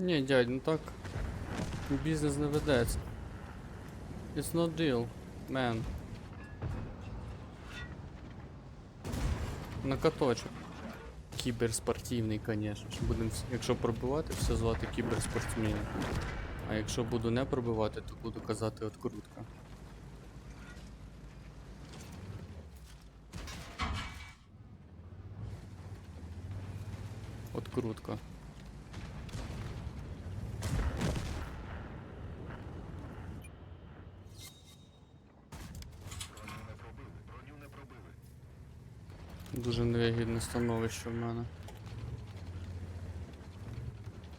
Ні, дядь, ну так. Бізнес не ведеться. It's not deal, man. На каточок. Кіберспортивний, ж. Будем, якщо пробивати, все звати кіберспортсменом. А якщо буду не пробивати, то буду казати открутка. Открутка. Дуже невигідне становище в мене.